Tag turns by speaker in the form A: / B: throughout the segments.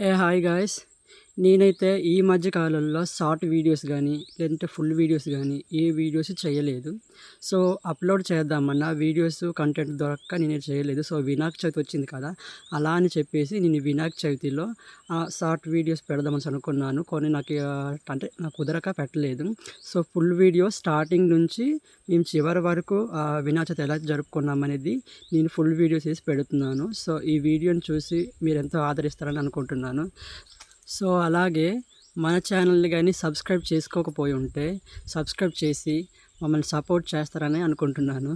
A: ఏ hi guys నేనైతే ఈ మధ్య కాలంలో షార్ట్ వీడియోస్ కానీ లేదంటే ఫుల్ వీడియోస్ కానీ ఏ వీడియోస్ చేయలేదు. సో అప్లోడ్ చేద్దామన్న వీడియోస్ కంటెంట్ దొరక్క నేను చేయలేదు. సో వినాయక చవితి వచ్చింది కదా అలా అని చెప్పేసి నేను వినాయక చవితిలో షార్ట్ వీడియోస్ పెడదామని అనుకున్నాను. కొన్ని నాకు అంటే నాకు కుదరక పెట్టలేదు. సో ఫుల్ వీడియో స్టార్టింగ్ నుంచి మేము చివరి వరకు వినాయక చవితి ఎలా జరుపుకున్నాం అనేది నేను ఫుల్ వీడియోస్ వేసి పెడుతున్నాను. సో ఈ వీడియోని చూసి మీరు ఎంతో ఆదరిస్తారని అనుకుంటున్నాను. సో అలాగే మన ఛానల్ని కానీ సబ్స్క్రైబ్ చేసుకోకపోయి ఉంటే సబ్స్క్రైబ్ చేసి మమ్మల్ని సపోర్ట్ చేస్తారని అనుకుంటున్నాను.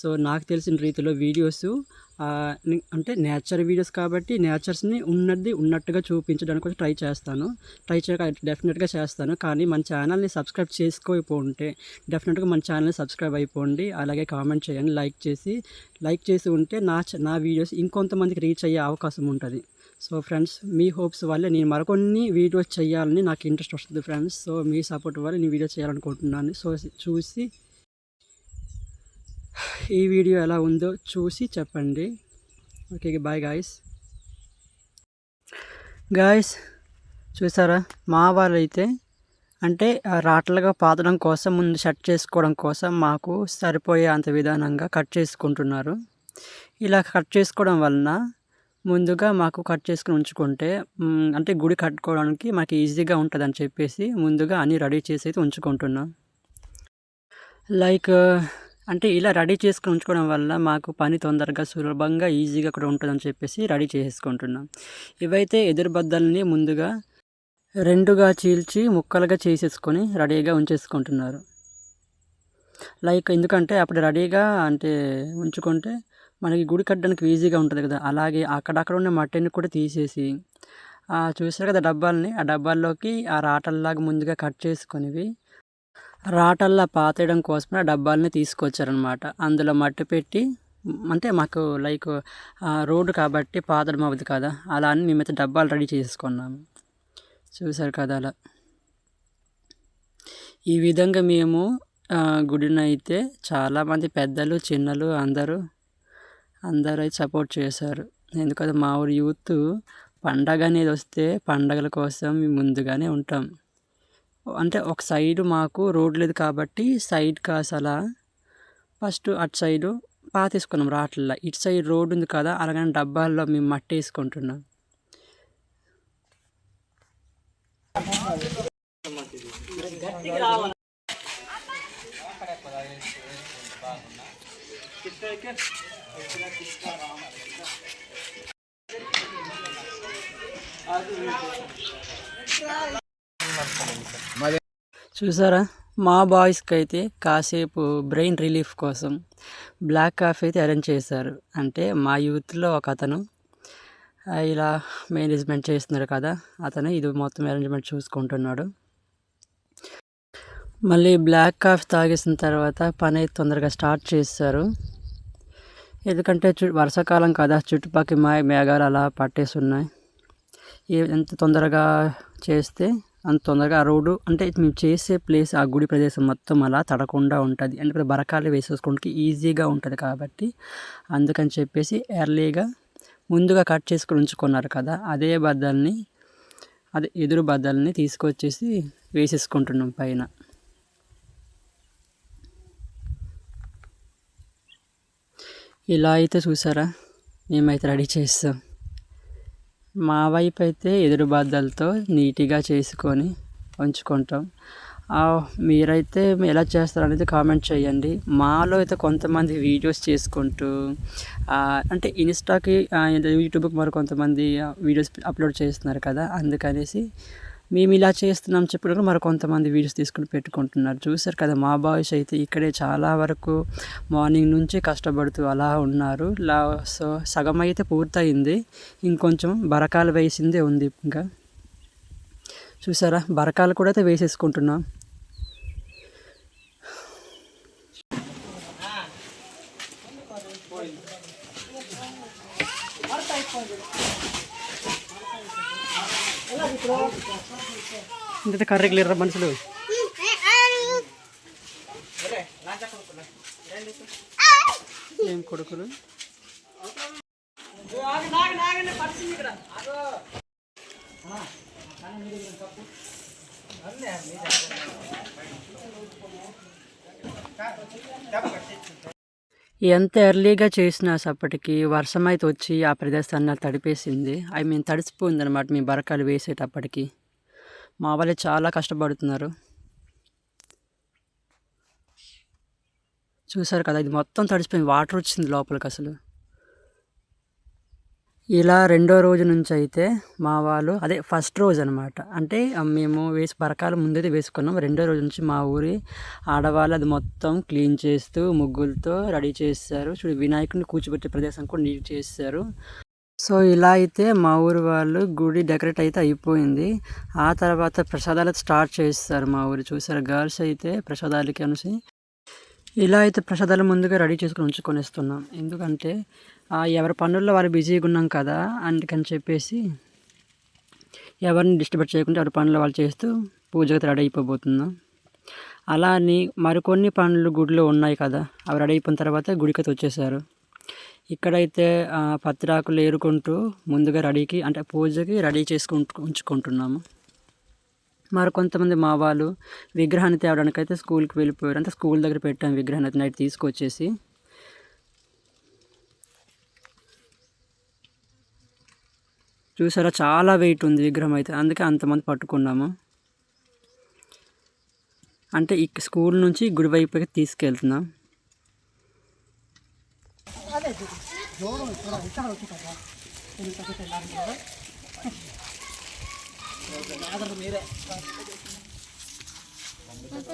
A: సో నాకు తెలిసిన రీతిలో వీడియోస్ అంటే నేచర్ వీడియోస్ కాబట్టి నేచర్స్ని ఉన్నది ఉన్నట్టుగా చూపించడానికి కూడా ట్రై చేస్తాను. ట్రై చేయక డెఫినెట్గా చేస్తాను. కానీ మన ఛానల్ని సబ్స్క్రైబ్ చేసుకోకపోతే డెఫినెట్గా మన ఛానల్ని సబ్స్క్రైబ్ అయిపోండి. అలాగే కామెంట్ చేయండి లైక్ చేసి లైక్ చేసి ఉంటే నా నా వీడియోస్ ఇంకొంతమందికి రీచ్ అయ్యే అవకాశం ఉంటుంది. సో ఫ్రెండ్స్ మీ హోప్స్ వల్ల నేను మరికొన్ని వీడియోస్ చేయాలని నాకు ఇంట్రెస్ట్ వస్తుంది ఫ్రెండ్స్. సో మీ సపోర్ట్ వల్ల నేను వీడియో చేయాలనుకుంటున్నాను. సో చూసి ఈ వీడియో ఎలా ఉందో చూసి చెప్పండి. ఓకే బాయ్ గాయస్ గాయస్ చూసారా? మా వాళ్ళైతే అంటే ఆ రాట్లుగా పాతడం కోసం ముందు షట్ చేసుకోవడం కోసం మాకు సరిపోయే అంత విధానంగా కట్ చేసుకుంటున్నారు. ఇలా కట్ చేసుకోవడం వలన ముందుగా మాకు కట్ చేసుకుని ఉంచుకుంటే అంటే గుడి కట్టుకోవడానికి మాకు ఈజీగా ఉంటుందని చెప్పేసి ముందుగా అన్నీ రెడీ చేసి అయితే ఉంచుకుంటున్నాం. లైక్ అంటే ఇలా రెడీ చేసుకుని ఉంచుకోవడం వల్ల మాకు పని తొందరగా సులభంగా ఈజీగా కూడా ఉంటుందని చెప్పేసి రెడీ చేసుకుంటున్నాం ఇవైతే ఎదురుబద్దల్ని ముందుగా రెండుగా చీల్చి ముక్కలుగా చేసేసుకొని రెడీగా ఉంచేసుకుంటున్నారు. లైక్ ఎందుకంటే అప్పుడు రెడీగా అంటే ఉంచుకుంటే మనకి గుడి కట్టడానికి ఈజీగా ఉంటుంది కదా. అలాగే అక్కడక్కడ ఉన్న మట్టిని కూడా తీసేసి ఆ చూసారు కదా డబ్బాల్ని? ఆ డబ్బాల్లోకి ఆ రాటల్లాగా ముందుగా కట్ చేసుకునివి రాటల్లా పాతేయడం కోసమే డబ్బాలని డబ్బాల్ని తీసుకొచ్చారనమాట అందులో మట్టి పెట్టి అంటే మాకు లైక్ రోడ్డు కాబట్టి పాతడం అవ్వదు కదా అలా అని మేమైతే డబ్బాలు రెడీ చేసుకున్నాము చూసారు కదా అలా. ఈ విధంగా మేము గుడిని అయితే చాలామంది పెద్దలు చిన్నలు అందరూ అందరూ అయితే సపోర్ట్ చేశారు. ఎందుకంటే మా ఊరి యూత్ పండగ అనేది వస్తే పండగల కోసం మేము ముందుగానే ఉంటాం. అంటే ఒక సైడ్ మాకు రోడ్ లేదు కాబట్టి సైడ్ కాస్ అలా ఫస్ట్ అటు సైడు పాతేసుకున్నాం రాట్లలో. ఇటు సైడ్ రోడ్ ఉంది కదా అలాగని డబ్బాల్లో మేము మట్టి వేసుకుంటున్నాం. చూసారా? మా బాయ్స్కి అయితే కాసేపు బ్రెయిన్ రిలీఫ్ కోసం బ్లాక్ కాఫీ అయితే అరేంజ్ చేశారు. అంటే మా యూత్లో ఒక అతను ఇలా మేనేజ్మెంట్ చేస్తున్నారు కదా అతను ఇది మొత్తం అరేంజ్మెంట్ చూసుకుంటున్నాడు. మళ్ళీ బ్లాక్ కాఫీ తాగేసిన తర్వాత పని అయితే తొందరగా స్టార్ట్ చేస్తారు ఎందుకంటే చు వర్షాకాలం కదా చుట్టుపక్కల మా మేఘాలు అలా పట్టేసి ఉన్నాయి. ఎంత తొందరగా చేస్తే అంత తొందరగా ఆ రోడ్డు అంటే మేము చేసే ప్లేస్ ఆ గుడి ప్రదేశం మొత్తం అలా తడకుండా ఉంటుంది. ఎందుకంటే బరకాలు వేసేసుకోవడానికి ఈజీగా ఉంటుంది కాబట్టి అందుకని చెప్పేసి ఎర్లీగా ముందుగా కట్ చేసుకుని ఉంచుకున్నారు కదా అదే బద్దల్ని అదే ఎదురు బద్దల్ని తీసుకొచ్చేసి వేసేసుకుంటున్నాం పైన. ఇలా అయితే చూసారా? మేమైతే రెడీ చేస్తాం మా వైపు అయితే ఎదురు బద్దలతో నీట్గా చేసుకొని ఉంచుకుంటాం. మీరైతే ఎలా చేస్తారు అనేది కామెంట్ చేయండి. మాలో అయితే కొంతమంది వీడియోస్ చేసుకుంటూ అంటే ఇన్స్టాకి యూట్యూబ్కి మరి కొంతమంది వీడియోస్ అప్లోడ్ చేస్తున్నారు కదా అందుకనేసి మేము ఇలా చేస్తున్నాం చెప్పినప్పుడు మరి కొంతమంది వీడియోస్ తీసుకుని పెట్టుకుంటున్నారు. చూసారు కదా మా బాయ్స్ అయితే ఇక్కడే చాలా వరకు మార్నింగ్ నుంచి కష్టపడుతూ అలా ఉన్నారు. లా సో సగం అయితే పూర్తయింది. ఇంకొంచెం బరకాలు వేసిందే ఉంది ఇంకా. చూసారా బరకాలు కూడా అయితే వేసేసుకుంటున్నాం. ఇంత కర్రీకి లేరు మనుషులు? ఏం కొడుకులు? ఎంత ఎర్లీగా చేసినా అప్పటికి వర్షం అయితే వచ్చి ఆ ప్రదేశాన్ని తడిపేసింది. ఐ మీన్ తడిసిపోయింది అనమాట మీ బరకాలు వేసేటప్పటికి. మా వాళ్ళే చాలా కష్టపడుతున్నారు. చూసారు కదా ఇది మొత్తం తడిసిపోయింది. వాటర్ వచ్చింది లోపలికి అసలు. ఇలా రెండో రోజు నుంచి అయితే మా వాళ్ళు అదే ఫస్ట్ రోజు అనమాట అంటే మేము వేసి బరకాల ముందైతే వేసుకున్నాం. రెండో రోజు నుంచి మా ఊరి ఆడవాళ్ళు అది మొత్తం క్లీన్ చేస్తూ ముగ్గులతో రెడీ చేస్తారు. చూడు వినాయకుడిని కూర్చోబెట్టే ప్రదేశం కూడా నీట్ చేస్తారు. సో ఇలా అయితే మా ఊరు వాళ్ళు గుడి డెకరేట్ అయితే అయిపోయింది. ఆ తర్వాత ప్రసాదాలు స్టార్ట్ చేస్తారు మా ఊరు. చూసారు గర్ల్స్ అయితే ప్రసాదాలకి అనేసి. ఇలా అయితే ప్రసాదాలు ముందుగా రెడీ చేసుకుని ఉంచుకొని ఇస్తున్నాం ఎందుకంటే ఆ, ఎవరి పనుల్లో వాళ్ళు బిజీగా ఉన్నాం కదా అందుకని చెప్పేసి ఎవరిని డిస్టర్బ్ చేయకుండా ఎవరి పనులు వాళ్ళు చేస్తూ పూజకి రెడీ అయిపోబోతున్నాం. అలా అని మరికొన్ని పనులు గుడిలో ఉన్నాయి కదా అవి రెడీ అయిపోయిన తర్వాత గుడికైతే వచ్చేసారు. ఇక్కడైతే ఆ, పత్రాకులు ఏరుకుంటూ ముందుగా రెడీకి అంటే పూజకి రెడీ చేసుకుంటూ ఉంచుకుంటున్నాము. మరి కొంతమంది మా వాళ్ళు విగ్రహాన్ని తేవడానికి అయితే స్కూల్కి వెళ్ళిపోయారు. అంటే స్కూల్ దగ్గర పెట్టాం విగ్రహాన్ని అయితే నైట్ తీసుకొచ్చేసి. చూసారా చాలా వెయిట్ ఉంది విగ్రహం అయితే. అందుకే అంతమంది పట్టుకున్నాము. అంటే ఈ స్కూల్ నుంచి గుడి వైపుకి తీసుకెళ్తున్నాం. 哎，这个角落
B: 里头，你咋弄这个的？你咋给它拿起来了？这个哪儿都没得。那个，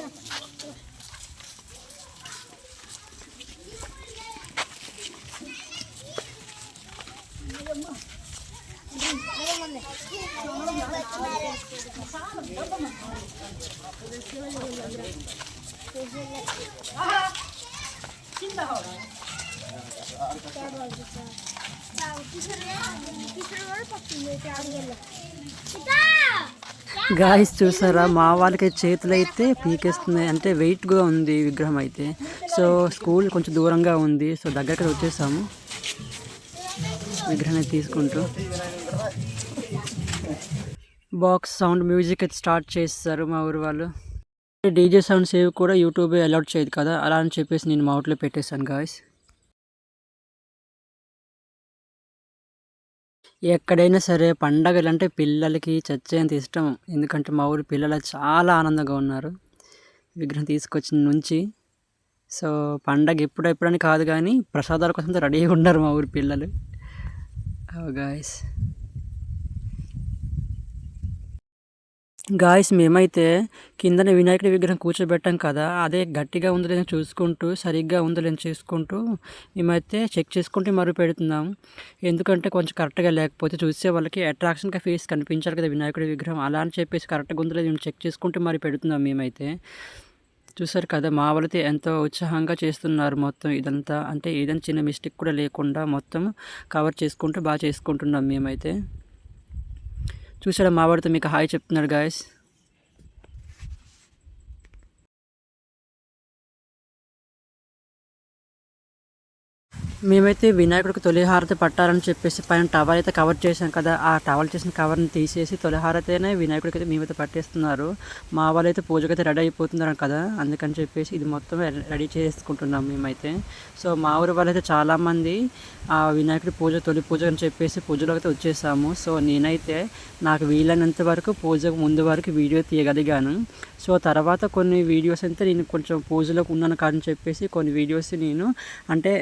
B: 那个，那个，那个啥都没有嘛。我在修那个，修那个。啊哈，进到了。
A: గాయస్ చూసారా? మా వాళ్ళకి చేతులు అయితే పీకేస్తున్నాయి. అంటే వెయిట్గా ఉంది విగ్రహం అయితే. సో స్కూల్ కొంచెం దూరంగా ఉంది. సో దగ్గరికి వచ్చేసాము. విగ్రహాన్ని తీసుకుంటూ. బాక్స్ సౌండ్ మ్యూజిక్ అయితే స్టార్ట్ చేస్తారు మా ఊరు వాళ్ళు. డీజే సౌండ్ సేవ్ కూడా యూట్యూబ్ అలౌట్ చేయదు కదా? అలా అని చెప్పేసి నేను మా ఊట్లో పెట్టేశాను గాయస్ ఎక్కడైనా సరే పండగలు అంటే పిల్లలకి చచ్చేంత ఇష్టం. ఎందుకంటే మా ఊరి పిల్లలు చాలా ఆనందంగా ఉన్నారు. విగ్రహం తీసుకొచ్చిన నుంచి. సో పండగ ఎప్పుడు ఎప్పుడని కాదు కానీ ప్రసాదాల కోసం రెడీగా ఉన్నారు మా ఊరి పిల్లలు. గాయస్. గాయస్ మేమైతే కిందన వినాయకుడి విగ్రహం కూర్చోబెట్టాం కదా అదే గట్టిగా ఉందో లేదో చూసుకుంటూ సరిగ్గా ఉందో లేదో చూసుకుంటూ మేమైతే చెక్ చేసుకుంటూ మరి పెడుతున్నాం. ఎందుకంటే కొంచెం కరెక్ట్గా లేకపోతే చూసే వాళ్ళకి అట్రాక్షన్గా ఫేస్ కనిపించాలి కదా వినాయకుడి విగ్రహం అలా అని చెప్పేసి కరెక్ట్గా ఉందో లేదో చెక్ చేసుకుంటూ మరి పెడుతున్నాం మేమైతే. చూసారు కదా మా వాళ్ళైతే ఎంతో ఉత్సాహంగా చేస్తున్నారు మొత్తం ఇదంతా అంటే ఏదైనా చిన్న మిస్టేక్ కూడా లేకుండా మొత్తం కవర్ చేసుకుంటూ బాగా చేసుకుంటున్నాం మేమైతే. చూసారా మా వాడితో మీకు హాయ్ చెప్తున్నాడు గాయస్ మేమైతే వినాయకుడికి తొలిహారతి పట్టాలని చెప్పేసి పైన టవల్ అయితే కవర్ చేశాం కదా ఆ టవల్ చేసిన కవర్ని తీసేసి తొలిహారతేనే వినాయకుడికి అయితే మేమైతే పట్టేస్తున్నారు. మా వాళ్ళు అయితే పూజకైతే రెడీ అయిపోతున్నారు కదా అందుకని చెప్పేసి ఇది మొత్తం రెడీ చేసుకుంటున్నాం మేమైతే. సో మా ఊరి వాళ్ళైతే చాలామంది ఆ వినాయకుడి పూజ తొలి పూజ అని చెప్పేసి పూజలోకి అయితే వచ్చేసాము. సో నేనైతే నాకు వీలైనంత వరకు పూజకు ముందు వరకు వీడియో తీయగలిగాను. సో తర్వాత కొన్ని వీడియోస్ అయితే నేను కొంచెం పూజలోకి ఉన్నాను కానీ చెప్పేసి కొన్ని వీడియోస్ నేను అంటే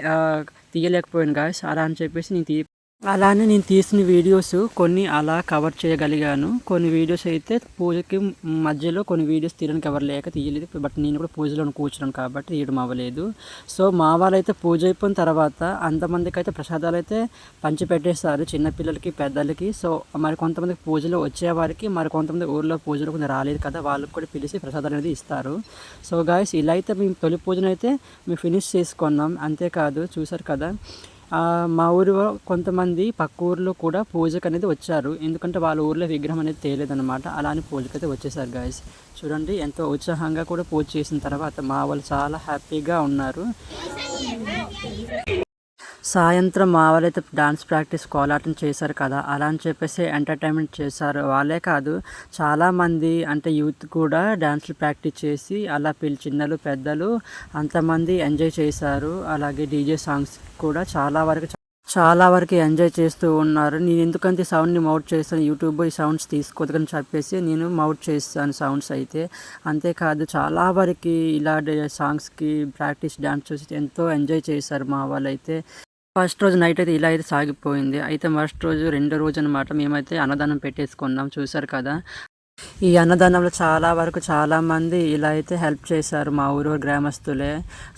A: తీయలేకపోయాను గాయస్ అలా అని చెప్పేసి నేను తీ అలానే నేను తీసిన వీడియోస్ కొన్ని అలా కవర్ చేయగలిగాను. కొన్ని వీడియోస్ అయితే పూజకి మధ్యలో కొన్ని వీడియోస్ తీయడానికి ఎవరు లేక తీయలేదు. బట్ నేను కూడా పూజలో కూర్చున్నాను కాబట్టి తీయడం అవ్వలేదు. సో మా వాళ్ళైతే పూజ అయిపోయిన తర్వాత అంతమందికి అయితే ప్రసాదాలు అయితే పంచి పెట్టేస్తారు చిన్నపిల్లలకి పెద్దలకి. సో మరి కొంతమందికి పూజలు వచ్చేవారికి మరి కొంతమంది ఊర్లో పూజలు కొంత రాలేదు కదా వాళ్ళకి కూడా పిలిచి ప్రసాదాలు అనేది ఇస్తారు. సో గాయస్ ఇలా అయితే మేము తొలి పూజను అయితే మేము ఫినిష్ చేసుకున్నాం. అంతేకాదు చూసారు కదా మా ఊరిలో కొంతమంది పక్క ఊర్లో కూడా పూజకు అనేది వచ్చారు. ఎందుకంటే వాళ్ళ ఊర్లో విగ్రహం అనేది తేలేదన్నమాట. అలా అని పూజకు అయితే వచ్చేసారు గాయస్ చూడండి ఎంతో ఉత్సాహంగా కూడా పూజ చేసిన తర్వాత మా వాళ్ళు చాలా హ్యాపీగా ఉన్నారు. సాయంత్రం మా వాళ్ళైతే డాన్స్ ప్రాక్టీస్ కోలాటం చేశారు కదా అలా అని చెప్పేసి ఎంటర్టైన్మెంట్ చేశారు. వాళ్ళే కాదు చాలామంది అంటే యూత్ కూడా డాన్స్లు ప్రాక్టీస్ చేసి అలా పిల్ల చిన్నలు పెద్దలు అంతమంది ఎంజాయ్ చేశారు. అలాగే డీజే సాంగ్స్ కూడా చాలా వరకు చాలా వరకు ఎంజాయ్ చేస్తూ ఉన్నారు. నేను ఎందుకంటే సౌండ్ని మౌట్ చేస్తాను యూట్యూబ్ ఈ సౌండ్స్ తీసుకోదని చెప్పేసి నేను మౌట్ చేస్తాను సౌండ్స్ అయితే. అంతేకాదు చాలా వరకు ఇలా సాంగ్స్కి ప్రాక్టీస్ డాన్స్ చూసి ఎంతో ఎంజాయ్ చేశారు మా వాళ్ళైతే. ఫస్ట్ రోజు నైట్ అయితే ఇలా అయితే సాగిపోయింది. అయితే ఫస్ట్ రోజు రెండో రోజు అనమాట మేమైతే అన్నదానం పెట్టేసుకున్నాం. చూసారు కదా? ఈ అన్నదానంలో చాలా వరకు చాలామంది ఇలా అయితే హెల్ప్ చేశారు మా ఊరు గ్రామస్తులే.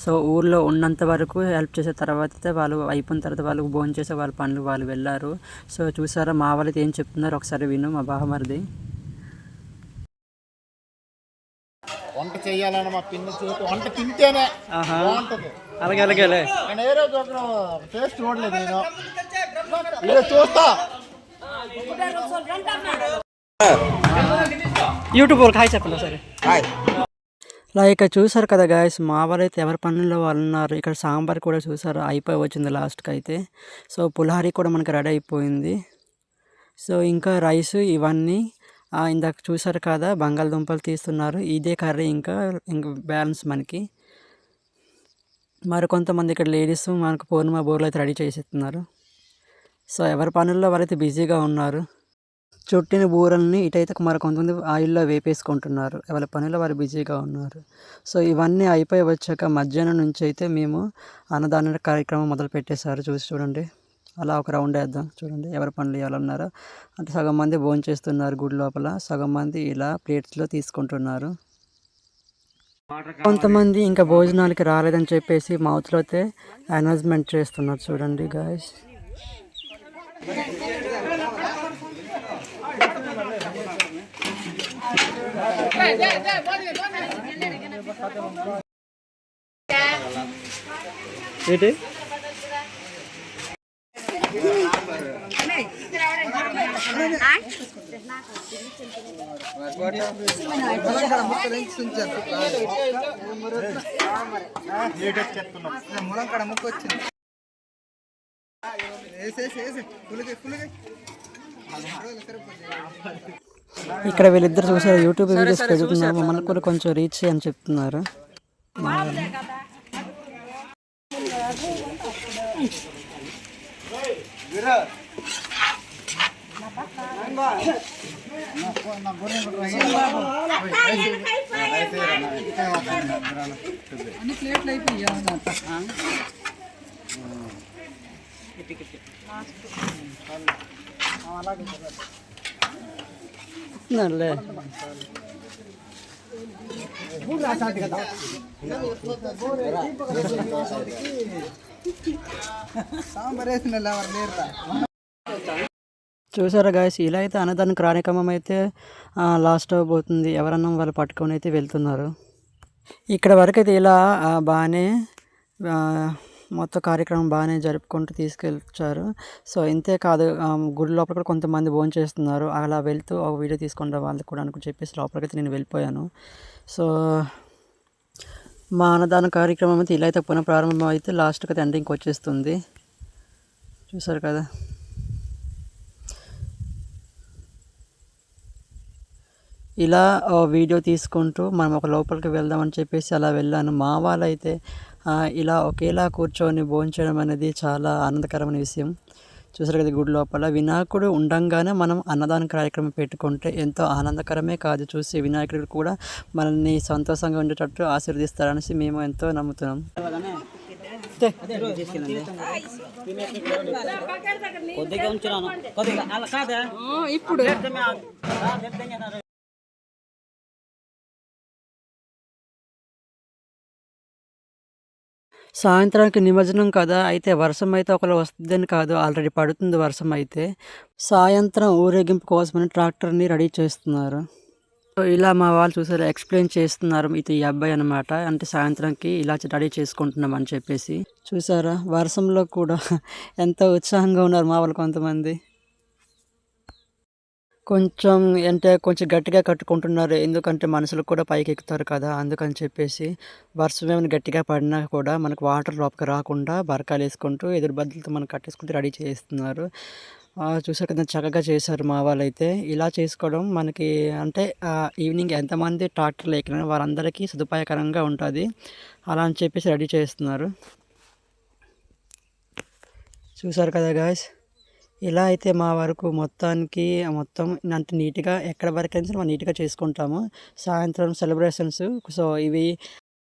A: సో ఊర్లో ఉన్నంత వరకు హెల్ప్ చేసిన తర్వాత అయితే వాళ్ళు అయిపోయిన తర్వాత వాళ్ళు భోజనం చేసే వాళ్ళ పనులు వాళ్ళు వెళ్ళారు. సో చూసారా మా వాళ్ళైతే ఏం చెప్తున్నారు ఒకసారి విను మా బావమరిది.
C: వంట చేయాలని మా పిన్ని చేతి వంట తింటేనే బాగుంటది.
A: అలాగే అలాగేలే
C: నేను ఏ రోజు ఒక టేస్ట్ చూడలేదు నేను. ఇదే చూస్తా.
A: యూట్యూబ్ వాళ్ళకి హాయ్ చెప్పండి సరే? లైక్ చూసారు కదా గాయస్ మా వాళ్ళైతే ఎవరి పనుల్లో వాళ్ళు ఉన్నారు. ఇక్కడ సాంబార్ కూడా చూసారు? అయిపోయి వచ్చింది లాస్ట్కి అయితే సో పులిహారి కూడా మనకి రెడీ అయిపోయింది. సో ఇంకా రైస్ ఇవన్నీ ఇందాక చూసారు కదా బంగాళదుంపలు తీస్తున్నారు. ఇదే కర్రీ ఇంకా ఇంకా బ్యాలెన్స్ మనకి. మరి కొంతమంది ఇక్కడ లేడీస్ మనకు పూర్ణిమ బోర్లు అయితే రెడీ చేసేస్తున్నారు. సో ఎవరి పనుల్లో వాళ్ళైతే బిజీగా ఉన్నారు చుట్టిన బూరల్ని ఇటైతే మరి కొంతమంది ఆయిల్లో వేపేసుకుంటున్నారు. ఎవరి పనిలో వారు బిజీగా ఉన్నారు. సో ఇవన్నీ అయిపోయి వచ్చాక మధ్యాహ్నం నుంచి అయితే మేము అన్నదాన కార్యక్రమం మొదలు పెట్టేశారు చూసి చూడండి. అలా ఒక రౌండ్ వేద్దాం. చూడండి ఎవరి పనులు ఎవరున్నారో అంటే సగం మంది భోజనం చేస్తున్నారు గుడి లోపల. సగం మంది ఇలా ప్లేట్స్లో తీసుకుంటున్నారు. కొంతమంది ఇంకా భోజనాలకి రాలేదని చెప్పేసి మౌత్లో అయితే అనౌన్స్మెంట్ చేస్తున్నారు చూడండి గాయస్ ఏంటి?
B: ములంకాడ ముక్కు వచ్చింది వేసేసి వేసి పులికి పులికి
A: ఇక్కడ వీళ్ళిద్దరు చూసారు. యూట్యూబ్ వీడియోస్ పెడుతున్నారు మమ్మల్ని కూడా కొంచెం రీచ్ అని చెప్తున్నారు.
B: అన్ని ప్లేట్లు అయిపోయి ఎవరు
A: చూసారా గాయస్ ఇలా అయితే అన్నదాన కార్యక్రమం అయితే లాస్ట్ అవబోతుంది ఎవరన్నా వాళ్ళు పట్టుకొని అయితే వెళ్తున్నారు. ఇక్కడ వరకు అయితే ఇలా బాగానే మొత్తం కార్యక్రమం బాగానే జరుపుకుంటూ తీసుకెళ్ళారు సో ఇంతే కాదు గుడి లోపల కూడా కొంతమంది భోజనం చేస్తున్నారు. అలా వెళ్తూ ఒక వీడియో తీసుకుంటే వాళ్ళకి కూడా అనుకుని చెప్పేసి లోపలికైతే నేను వెళ్ళిపోయాను. సో మా అన్నదాన కార్యక్రమం అయితే ఇలా అయితే పునః ప్రారంభం అయితే లాస్ట్కి అయితే ఎండింగ్కి వచ్చేస్తుంది. చూసారు కదా? ఇలా ఆ, వీడియో తీసుకుంటూ మనం ఒక లోపలికి వెళ్దామని చెప్పేసి అలా వెళ్ళాను. మా వాళ్ళైతే ఇలా ఒకేలా కూర్చొని భోంచడం అనేది చాలా ఆనందకరమైన విషయం. చూసారు కదా గుడి లోపల. వినాయకుడు ఉండంగానే మనం అన్నదాన కార్యక్రమం పెట్టుకుంటే ఎంతో ఆనందకరమే కాదు. చూసి వినాయకుడు కూడా మనల్ని సంతోషంగా ఉండేటట్టు ఆశీర్వదిస్తారనేసి మేము ఎంతో నమ్ముతున్నాం.
D: కొద్దిగా ఉంచున్నాను కొద్దిగా అలా కాదా?
B: ఇప్పుడు.
A: సాయంత్రానికి నిమజ్జనం కదా అయితే వర్షం అయితే ఒకవేళ వస్తుందని కాదు ఆల్రెడీ పడుతుంది వర్షం అయితే సాయంత్రం ఊరేగింపు కోసమని ట్రాక్టర్ని రెడీ చేస్తున్నారు. ఇలా మా వాళ్ళు చూసారు ఎక్స్ప్లెయిన్ చేస్తున్నారు ఇది ఈ అబ్బాయి అనమాట అంటే సాయంత్రంకి ఇలా రెడీ చేసుకుంటున్నాం అని చెప్పేసి. చూసారా వర్షంలో కూడా ఎంత ఉత్సాహంగా ఉన్నారు మా వాళ్ళు కొంతమంది. కొంచెం అంటే కొంచెం గట్టిగా కట్టుకుంటున్నారు. ఎందుకంటే మనుషులు కూడా పైకి ఎక్కుతారు కదా అందుకని చెప్పేసి వర్షం ఏమైనా గట్టిగా పడినా కూడా మనకు వాటర్ లోపలికి రాకుండా బరకాలు వేసుకుంటూ ఎదురు బద్దలతో మనం కట్టేసుకుంటూ రెడీ చేస్తున్నారు. చూసారు కదా చక్కగా చేశారు మా వాళ్ళైతే. ఇలా చేసుకోవడం మనకి అంటే ఈవినింగ్ ఎంతమంది ట్రాక్టర్లు ఎక్కినా వారందరికీ సదుపాయకరంగా ఉంటుంది. అలా అని చెప్పేసి రెడీ చేస్తున్నారు. చూసారు కదా గాయస్? ఇలా అయితే మా వరకు మొత్తానికి మొత్తం అంత నీట్గా ఎక్కడ వరకు అయితే మనం నీట్గా చేసుకుంటాము. సాయంత్రం సెలబ్రేషన్స్ సో ఇవి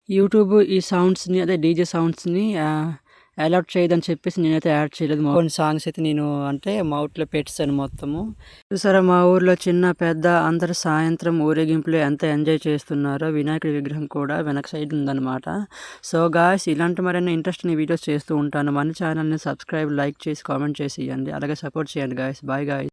A: యూట్యూబ్ ఈ సౌండ్స్ని అదే డీజే సౌండ్స్ని అలౌట్ చేయదని చెప్పేసి నేనైతే యాడ్ చేయలేదు మా- కొన్ని సాంగ్స్ అయితే నేను అంటే మౌట్లో పెట్టాను మొత్తము. చూసారా మా ఊర్లో చిన్న పెద్ద అందరు సాయంత్రం ఊరేగింపులు ఎంత ఎంజాయ్ చేస్తున్నారో వినాయకుడి విగ్రహం కూడా వెనక సైడ్ ఉందన్నమాట. సో గాయస్ ఇలాంటి మరైనా ఇంట్రెస్టింగ్ వీడియోస్ చేస్తూ ఉంటాను. మన ఛానల్ని సబ్స్క్రైబ్ లైక్ చేసి కామెంట్ చేసి ఇవ్వండి అలాగే సపోర్ట్ చేయండి గాయస్ బాయ్ గాయస్